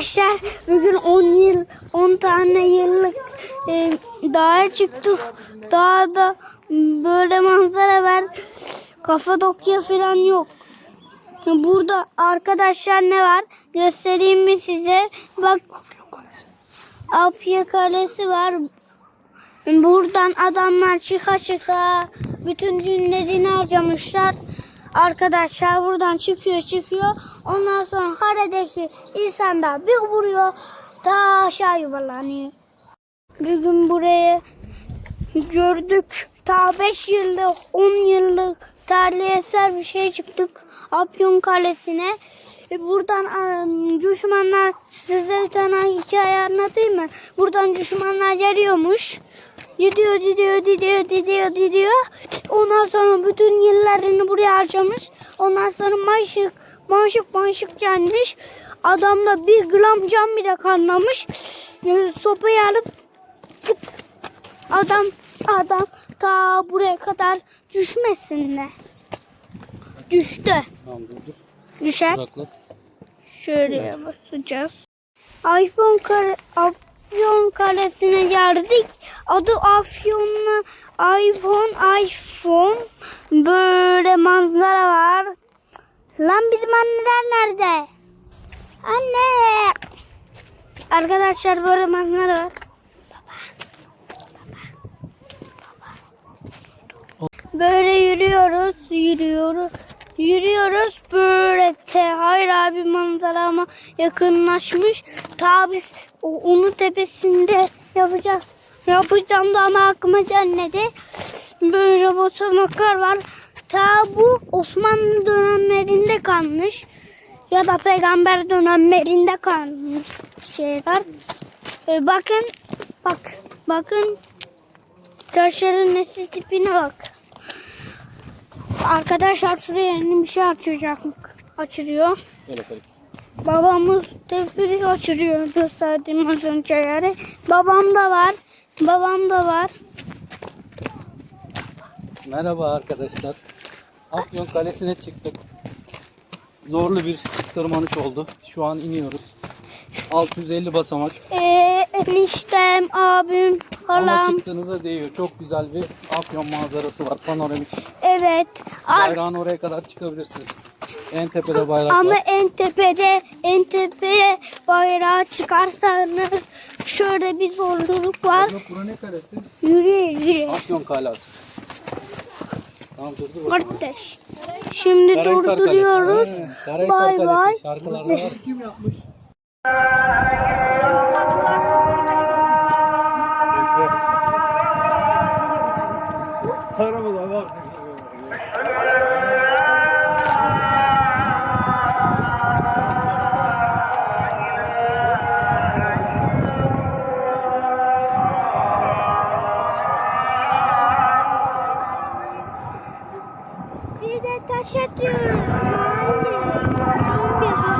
Arkadaşlar bugün 10 yıl 10 tane yıllık e, dağa çıktık. Dağda böyle manzara var. Kapadokya falan yok. Burada arkadaşlar ne var? Göstereyim mi size? Bak Apya Kalesi var. Buradan adamlar çıka çıka bütün günlerini harcamışlar. Arkadaşlar buradan çıkıyor çıkıyor. Ondan sonra karedeki insanlar bir vuruyor. Ta aşağı yuvarlanıyor. Bir gün buraya gördük. Ta 5 yıllık 10 yıllık tarihi eser bir şey çıktık. Afyon Kalesi'ne. E, buradan em, düşmanlar size bir tane hikaye anlatayım mı? Buradan düşmanlar geliyormuş. Gidiyor, gidiyor, gidiyor, gidiyor, gidiyor. Ondan sonra bütün yıllarını buraya harcamış. Ondan sonra maşık, maşık, maşık gelmiş. Adamda bir gram can bile kalmamış. E, Sopayı alıp gıt. Adam, adam ta buraya kadar düşmesinler. Düştü. Tamam dur dur. Düşer. Uzakla. Şöyle basacağız. iPhone kare, Afyon Kalesi'ne geldik. Adı Afyon'la iPhone iPhone. Böyle manzara var. Lan bizim anneler nerede? Anne. Arkadaşlar böyle manzara var. Böyle yürüyoruz, yürüyoruz. Yürüyoruz böyle te hayra bir manzara ama yakınlaşmış. Ta biz onun tepesinde yapacağız. Yapacağım da ama aklıma gelmedi. Böyle basamaklar var. Ta bu Osmanlı dönemlerinde kalmış. Ya da peygamber dönemlerinde kalmış şeyler. Ee, bakın, bak, bakın taşların nesli tipine bak. Arkadaşlar şuraya yeni bir şey açacak. Açılıyor. Böyle Ferit. Babamız tefbiri açılıyor gösterdiğim az önce yani. Babam da var. Babam da var. Merhaba arkadaşlar. Afyon Kalesi'ne çıktık. Zorlu bir tırmanış oldu. Şu an iniyoruz. 650 basamak. Ee, eniştem, abim, Ama halam. çıktığınıza değiyor. Çok güzel bir Afyon manzarası var. Panoramik. Evet. Ar- Bayrağın oraya kadar çıkabilirsiniz. En tepede bayrak ama var. en tepede, en tepeye bayrağı çıkarsanız şöyle bir zorluluk var. Yok bura ne kalesi? Yürü yürü. Afyon Kalası. Tamam dur dur. bakalım. Kardeş. Şimdi Karahisar durduruyoruz. Kalesi. Karahisar Bay bay. Kalesi. Şarkılarda var. ateş ediyorum. Anne.